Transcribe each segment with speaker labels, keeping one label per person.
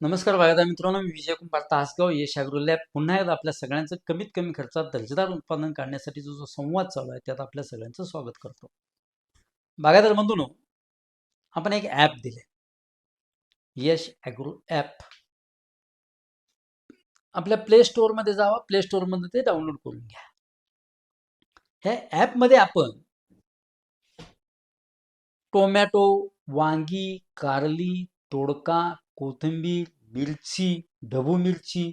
Speaker 1: नमस्कार बागायदार मित्रांनो मी विजय कुंभार तासगाव यश लॅब पुन्हा एकदा आपल्या सगळ्यांचं कमीत कमी खर्चात दर्जेदार उत्पादन काढण्यासाठी जो जो संवाद चालू आहे त्यात आपल्या सगळ्यांचं स्वागत करतो. बागायदार बंधूनो आपण एक ॲप दिले यश ॲग्रो ॲप आपल्या प्ले स्टोअरमध्ये जावा प्ले स्टोअरमध्ये ते डाउनलोड करून घ्या. ह्या ॲपमध्ये आपण टोमॅटो वांगी कारली तोडका कोथिंबीर मिरची ढबू मिरची.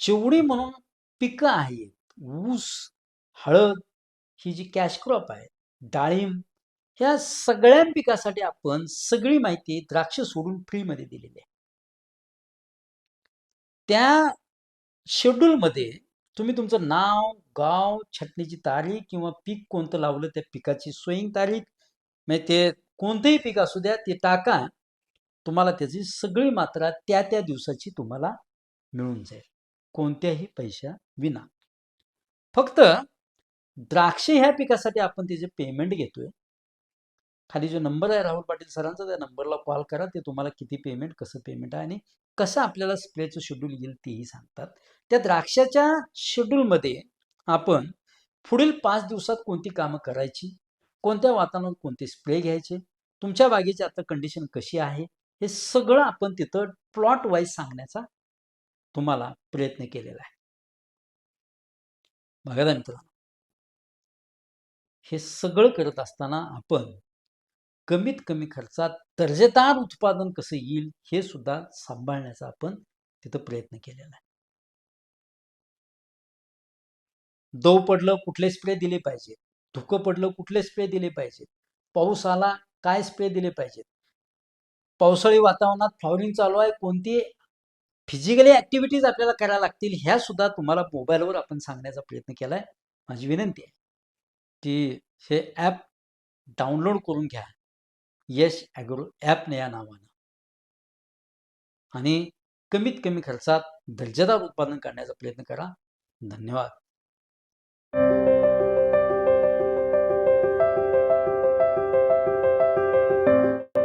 Speaker 1: जेवढी म्हणून पिकं आहेत ऊस हळद ही जी कॅश क्रॉप आहे डाळिंब ह्या सगळ्या पिकासाठी आपण सगळी माहिती द्राक्ष सोडून फ्रीमध्ये दिलेली आहे. त्या शेड्यूलमध्ये तुम्ही तुमचं नाव गाव छटणीची तारीख किंवा पीक कोणतं लावलं त्या पिकाची सोईंग तारीख म्हणजे ते कोणतंही पीक असू द्या ते टाका. तुम्हाला त्याची सगळी मात्रा त्या त्या दिवसाची तुम्हाला मिळून जाईल. कोणत्याही पैशा विना. फक्त द्राक्ष ह्या पिकासाठी आपण त्याचे पेमेंट घेतोय खाली जो नंबर आहे राहुल पाटील सरांचा त्या नंबरला कॉल करा. ते तुम्हाला किती पेमेंट कसं पेमेंट आहे आणि कसं आपल्याला स्प्रेचं शेड्यूल येईल तेही सांगतात. त्या द्राक्षाच्या शेड्यूलमध्ये आपण पुढील पाच दिवसात कोणती कामं करायची? कोणत्या वातावरणात कोणते स्प्रे घ्यायचे? तुमच्या बागेची आता कंडिशन कशी आहे? हे सगळं आपण तिथं प्लॉट वाईज सांगण्याचा तुम्हाला प्रयत्न केलेला आहे. बघा ना मित्रांनो. हे सगळं करत असताना आपण कमीत कमी खर्चात दर्जेदार उत्पादन कसं येईल हे सुद्धा सांभाळण्याचा आपण तिथं प्रयत्न केलेला आहे. दव पडलं कुठले स्प्रे दिले पाहिजे धुकं पडलं कुठले स्प्रे दिले पाहिजेत? पाऊस आला काय स्प्रे दिले पाहिजेत? पावसाळी वातावरणात फ्लॉवरिंग चालू आहे. कोणती फिजिकली ऍक्टिव्हिटीज आपल्याला करायला लागतील ह्या सुद्धा तुम्हाला मोबाईलवर आपण सांगण्याचा प्रयत्न केलाय. माझी विनंती आहे की हे ॲप डाउनलोड करून घ्या. यश ॲग्रो ॲपने या नावानं. आणि कमीत कमी खर्चात दर्जेदार उत्पादन करण्याचा प्रयत्न करा. धन्यवाद.